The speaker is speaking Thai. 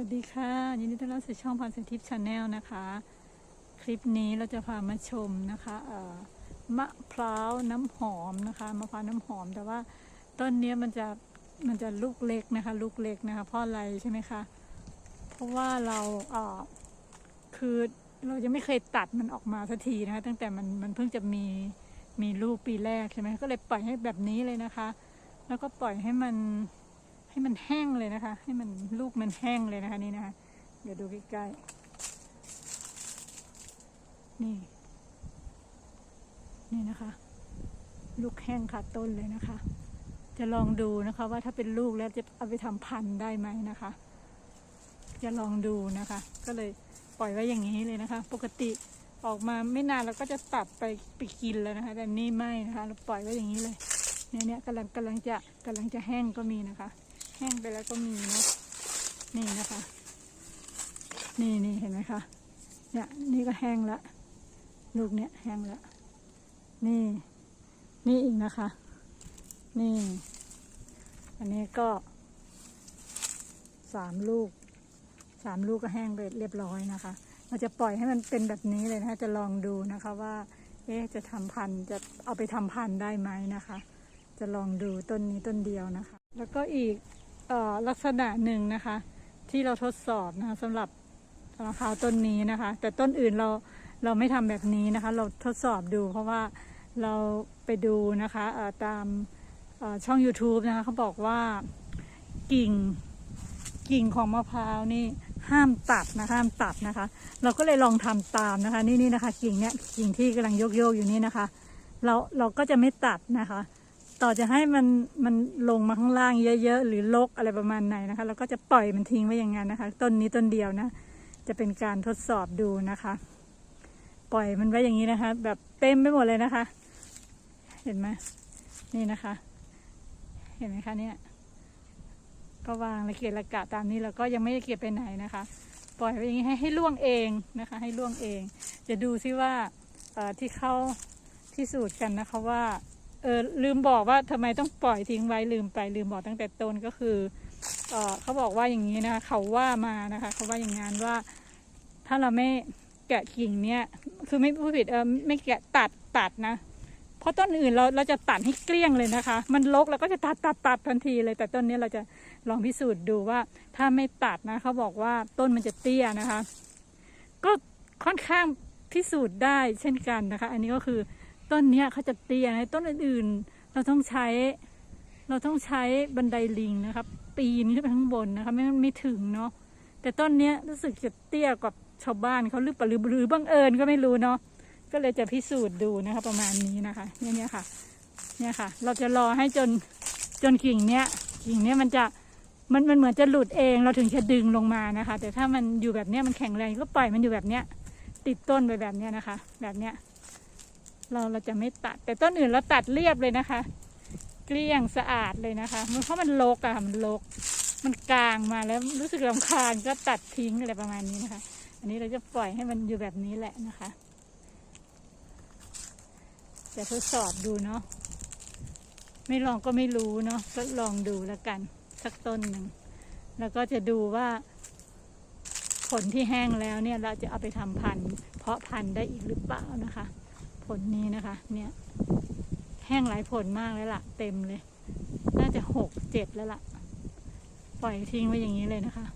วัสดีค่ะ ยินดีต้อนรับสู่ช่องพันธุ์ทิพย์ชาแนลนะคะ คลิปนี้เราจะพามาชมนะคะเอ่อมะพร้าวน้ำหอมนะคะมะพร้าวน้ำหอม แต่ว่าต้นเนี้ยมันจะมันจะลูกเล็กนะคะ ลูกเล็กนะคะเพราะอะไรใช่ไหมคะเพราะว่าเราเอ่อคือเราจะไม่เคยตัดมันออกมาสักทีนะคะ ตั้งแต่มันมันเพิ่งจะมีมีลูกปีแรกใช่ไหมก็เลยปล่อยให้แบบนี้เลยนะคะ แล้วก็ปล่อยให้มัน ให้มันแห้งเลยนะคะ ให้มันลูกมันแห้งเลยนะคะนี่นะคะ เดี๋ยวดูใกล้ๆ นี่ นี่นะคะ ลูกแห้งขาดต้นเลยนะคะ จะลองดูนะคะว่าถ้าเป็นลูกแล้วจะเอาไปทำพันธุ์ได้ไหมนะคะ จะลองดูนะคะ ก็เลยปล่อยไว้อย่างนี้เลยนะคะ ปกติออกมาไม่นานเราก็จะตัดไปไปกินแล้วนะคะ แต่นี่ไม่นะคะ เราปล่อยไว้อย่างนี้เลย เนี่ยเนี่ยกำลังกำลังจะกำลังจะแห้งก็มีนะคะ แห้งไปแล้วก็มีเนาะนี่นะคะ นี่นี่เห็นไหมคะเนี่ยนี่ก็แห้งละลูกเนี่ยแห้งละนี่ นี่อีกนะคะ นี่ อันนี้ก็สามลูกสามลูกก็แห้งไปเรียบร้อยนะคะ เราจะปล่อยให้มันเป็นแบบนี้เลยนะคะจะลองดูนะคะว่า เอ๊ะจะทำพันธุ์จะเอาไปทำพันธุ์ได้ไหมนะคะ จะลองดูต้นนี้ต้นเดียวนะคะ แล้วก็อีก ลักษณะหนึ่งนะคะ ที่เราทดสอบนะคะสำหรับมะพร้าวต้นนี้นะคะ แต่ต้นอื่นเราเราไม่ทำแบบนี้นะคะ เราทดสอบดูเพราะว่าเราไปดูนะคะตามช่อง YouTube นะคะเขาบอกว่ากิ่งกิ่งของมะพร้าวนี่ห้ามตัดนะคะห้ามตัดนะคะ เราก็เลยลองทำตามนะคะ นี่นี่นะคะ กิ่งเนี้ยกิ่งที่กำลังโยกโยกๆอยู่นี่นะคะ เราเราก็จะไม่ตัดนะคะ ต่อจะให้มันมันลงมาข้างล่างเยอะๆ หรือลกอะไรประมาณไหนนะคะเราก็จะปล่อยมันทิ้งไว้อย่างนั้นนะคะ ต้นนี้ต้นเดียวนะ จะเป็นการทดสอบดูนะคะ ปล่อยมันไว้อย่างนี้นะคะ แบบเต็มไปหมดเลยนะคะ เห็นไหมนี่นะคะ เห็นไหมคะเนี่ยก็วางระเกะระกะตามนี้แล้วก็ยังไม่ได้เก็บไปไหนนะคะ ปล่อยไว้อย่างนี้ให้ให้ล่วงเองนะคะ ให้ล่วงเอง จะดูซิว่าที่เข้าพิสูจน์กันนะคะว่า เออลืมบอกว่าทำไมต้องปล่อยทิ้งไว้ลืมไปลืมบอกตั้งแต่ต้นก็คือเออเขาบอกว่าอย่างนี้นะคะเขาว่ามานะคะเขาว่าอย่างงั้นว่า ถ้าเราไม่แกะกิ่งเนี้ยคือไม่พูดผิดเออไม่แกะตัดตัดนะเพราะต้นอื่นเราเราจะตัดให้เกลี้ยงเลยนะคะ มันลกเราก็จะตัดตัดตัดทันทีเลยแต่ต้นนี้เราจะลองพิสูจน์ดูว่า ถ้าไม่ตัดนะเขาบอกว่าต้นมันจะเตี้ยนะคะ ก็ค่อนข้างพิสูจน์ได้เช่นกันนะคะ อันนี้ก็คือ ต้นเนี้ยเขาจะเตี้ยนะต้นอื่นๆเราต้องใช้ เราต้องใช้บันไดลิงนะครับ ปีนขึ้นไปข้างบนนะคะไม่ไม่ถึงเนาะแต่ต้นเนี้ยรู้สึกจะเตี้ยกว่าชาวบ้านเขาหรือเปล่าหรือหรือบังเอิญก็ไม่รู้เนาะก็เลยจะพิสูจน์ดูนะคะ ประมาณนี้นะคะเนี่ยเนี่ยค่ะ เนี่ยค่ะ เราจะรอให้จนจนกิ่งเนี้ยกิ่งเนี้ยมันจะมันมันเหมือนจะหลุดเองเราถึงจะดึงลงมานะคะ แต่ถ้ามันอยู่แบบเนี้ยมันแข็งแรงก็ปล่อยมันอยู่แบบเนี้ยติดต้นไปแบบเนี้ยนะคะ แบบเนี้ย เราเราจะไม่ตัด แต่ต้นอื่นเราตัดเรียบเลยนะคะ เกลี้ยงสะอาดเลยนะคะมันเพราะมันรกอะค่ะมันรกมันกลางมาแล้วรู้สึกรำคาญก็ตัดทิ้งอะไรประมาณนี้นะคะ อันนี้เราจะปล่อยให้มันอยู่แบบนี้แหละนะคะ จะทดสอบดูเนาะไม่ลองก็ไม่รู้เนาะก็ลองดูแล้วกัน สักต้นหนึ่ง แล้วก็จะดูว่า ผลที่แห้งแล้วเนี่ยเราจะเอาไปทำพันธุ์ เพาะพันธุ์ได้อีกหรือเปล่านะคะ ผลนี้นะคะ เนี่ย แห้งหลายผลมากแล้วล่ะ เต็มเลย น่าจะหกเจ็ดแล้วล่ะ ปล่อยทิ้งไว้อย่างนี้เลยนะคะ